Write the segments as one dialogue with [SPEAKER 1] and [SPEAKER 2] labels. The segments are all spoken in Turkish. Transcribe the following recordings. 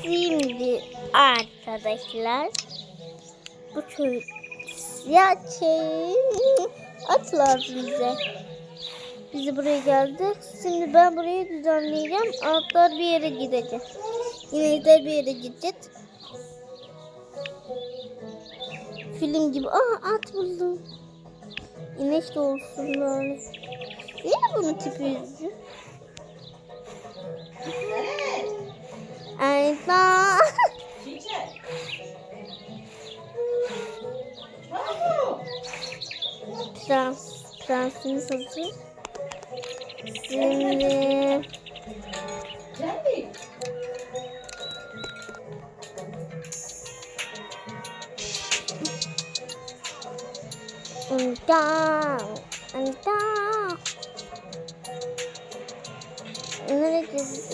[SPEAKER 1] Şimdi arkadaşlar bu çocuk ya şey at lazım bize. Biz buraya geldik. Şimdi ben burayı düzenleyeceğim. Atlar bir yere gidecek. İnekler bir yere gidecek. Film gibi. Aa at buldum. İnek de olsun böyle. Niye bunun tipi yüzü? Prens, prensimiz hazır. Şimdi Anda, anda. Nereye gidiyoruz?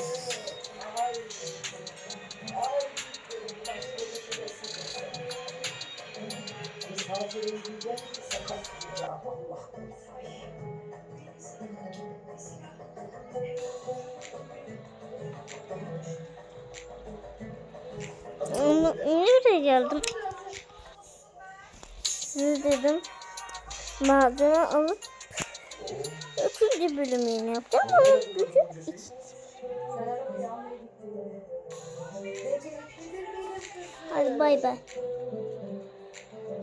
[SPEAKER 1] Nereye geldim? Siz dedim malzeme alıp üçüncü bölümünü yapacağım ama iki. Hadi bay bay.